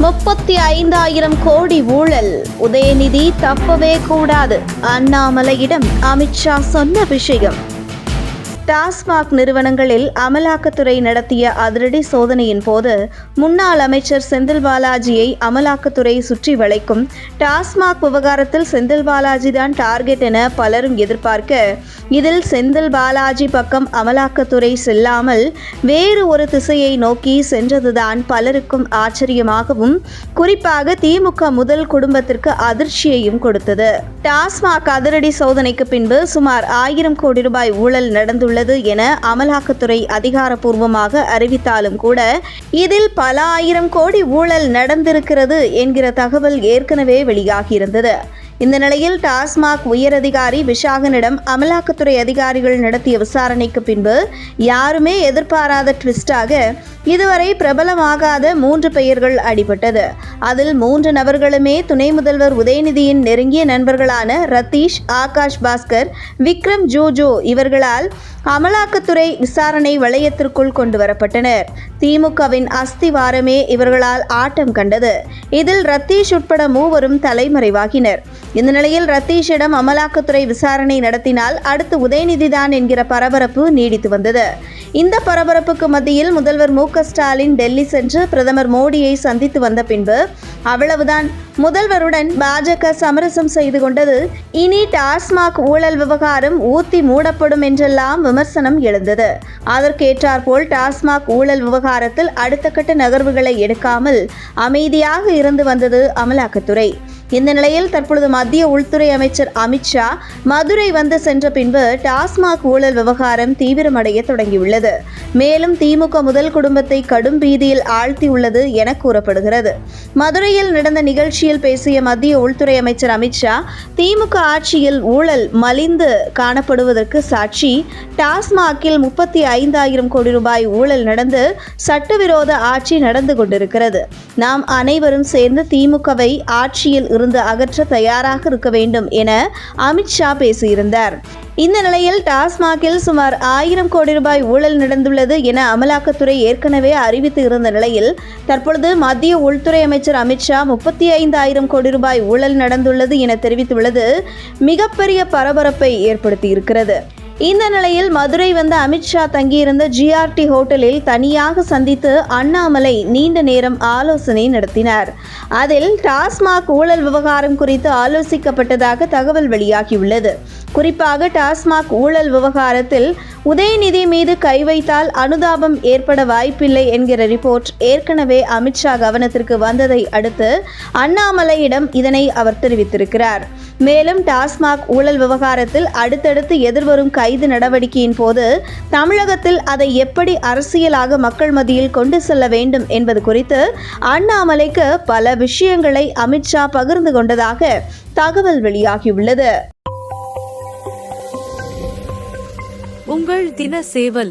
முப்பத்தி ஐந்தாயிரம் கோடி ஊழல். உதயநிதி தப்பவே கூடாது. அண்ணாமலையிடம் அமித்ஷா சொன்ன விஷயம். டாஸ்மாக் நிறுவனங்களில் அமலாக்கத்துறை நடத்திய அதிரடி சோதனையின் போது முன்னாள் அமைச்சர் செந்தில் பாலாஜியை அமலாக்கத்துறை சுற்றி வளைக்கும் டாஸ்மாக் விவகாரத்தில் செந்தில் பாலாஜி தான் டார்கெட் என பலரும் எதிர்பார்க்க இதில் செந்தில் பாலாஜி பக்கம் அமலாக்கத்துறை செல்லாமல் வேறு ஒரு திசையை நோக்கி சென்றதுதான் பலருக்கும் ஆச்சரியமாகவும் குறிப்பாக திமுக முதல் குடும்பத்திற்கு அதிர்ச்சியையும் கொடுத்தது. டாஸ்மாக் அதிரடி சோதனைக்கு பின்பு சுமார் ஆயிரம் கோடி ரூபாய் ஊழல் உள்ளது என அமலாக்கத்துறை அதிகாரப்பூர்வமாக அறிவித்தாலும் கூட இதில் பல ஆயிரம் கோடி ஊழல் நடந்திருக்கிறது என்கிற தகவல் ஏற்கனவே வெளியாகியிருந்தது. இந்த நிலையில் டாஸ்மாக் உயரதிகாரி விஷாகனிடம் அமலாக்கத்துறை அதிகாரிகள் நடத்திய விசாரணைக்கு பின்பு யாருமே எதிர்பாராத ட்விஸ்டாக இதுவரை பிரபலமாகாத மூன்று பெயர்கள் அடிபட்டது. அதில் மூன்று நபர்களுமே துணை முதல்வர் உதயநிதியின் நெருங்கிய நண்பர்களான ரத்தீஷ் ஆகாஷ் பாஸ்கர் விக்ரம் ஜோஜோ இவர்களால் அமலாக்கத்துறை விசாரணை வளையத்திற்குள் கொண்டு வரப்பட்டனர் திமுகவின் அஸ்திவாரமே இவர்களால் ஆட்டம் கண்டது. இதில் ரத்தீஷ் உட்பட மூவரும் தலைமறைவாகினர். இந்த நிலையில் ரத்தீஷிடம் அமலாக்கத்துறை விசாரணை நடத்தினால் அடுத்து உதயநிதிதான் என்கிற பரபரப்பு நீடித்து வந்தது. இந்த பரபரப்புக்கு மத்தியில் முதல்வர் மு ஸ்டாலின் டெல்லி சென்று பிரதமர் மோடியை சந்தித்து வந்த பின்பு அவ்வளவுதான். முதல்வருடன் பாஜக சமரசம் செய்து கொண்டது. இனி டாஸ்மாக் ஊழல் விவகாரம் ஊத்தி மூடப்படும் என்றெல்லாம் விமர்சனம் எழுந்தது. அதற்கேற்றாற்போல் டாஸ்மாக் ஊழல் விவகாரத்தில் அடுத்த கட்ட நகர்வுகளை எடுக்காமல் அமைதியாக இருந்து வந்தது அமலாக்கத்துறை. இந்த நிலையில் தற்பொழுது மத்திய உள்துறை அமைச்சர் அமித்ஷா மதுரை வந்து சென்ற பின்பு டாஸ்மாக் ஊழல் விவகாரம் தீவிரமடைய தொடங்கியுள்ளது. மேலும் திமுக முதல் குடும்பத்தை கடும் பீதியில் ஆழ்த்தியுள்ளது என கூறப்படுகிறது. மதுரையில் நடந்த நிகழ்ச்சி நிகழ்ச்சியில் பேசிய மத்திய உள்துறை அமைச்சர் அமித்ஷா திமுக ஆட்சியில் ஊழல் மலிந்து காணப்படுவதற்கு சாட்சி. டாஸ்மாகில் முப்பத்தி ஐந்தாயிரம் கோடி ரூபாய் ஊழல் நடந்து சட்டவிரோத ஆட்சி நடந்து கொண்டிருக்கிறது. நாம் அனைவரும் சேர்ந்து திமுகவை ஆட்சியில் இருந்து அகற்ற தயாராக இருக்க வேண்டும் என அமித்ஷா பேசியிருந்தார். இந்த நிலையில் டாஸ்மாகில் சுமார் ஆயிரம் கோடி ரூபாய் ஊழல் நடந்துள்ளது என அமலாக்கத்துறை ஏற்கனவே அறிவித்து இருந்த நிலையில் தற்பொழுது மத்திய உள்துறை அமைச்சர் அமித்ஷா முப்பத்தி ஐந்து ஆயிரம் கோடி ரூபாய் ஊழல் நடந்துள்ளது என தெரிவித்துள்ளது. மிகப்பெரிய பரபரப்பை ஏற்படுத்தியிருக்கிறது. இந்த நிலையில் மதுரை வந்த அமித்ஷா தங்கியிருந்த ஜிஆர்டி ஹோட்டலில் தனியாக சந்தித்து அண்ணாமலை நீண்ட நேரம் ஆலோசனை நடத்தினார். அதில் டாஸ்மாக் ஊழல் விவகாரம் குறித்து ஆலோசிக்கப்பட்டதாக தகவல் வெளியாகியுள்ளது. குறிப்பாக டாஸ்மாக் ஊழல் விவகாரத்தில் உதயநிதி மீது கை வைத்தால் அனுதாபம் ஏற்பட வாய்ப்பில்லை என்கிற ரிப்போர்ட் ஏற்கனவே அமித்ஷா கவனத்திற்கு வந்ததை அடுத்து அண்ணாமலையிடம் இதனை அவர் தெரிவித்திருக்கிறார். மேலும் டாஸ்மாக் ஊழல் விவகாரத்தில் அடுத்தடுத்து எதிர்வரும் கைது நடவடிக்கையின் போது தமிழகத்தில் அதை எப்படி அரசியலாக மக்கள் மத்தியில் கொண்டு செல்ல வேண்டும் என்பது குறித்து அண்ணாமலைக்கு பல விஷயங்களை அமித்ஷா பகிர்ந்து கொண்டதாக தகவல் வெளியாகியுள்ளது. உங்கள் தின சேவல்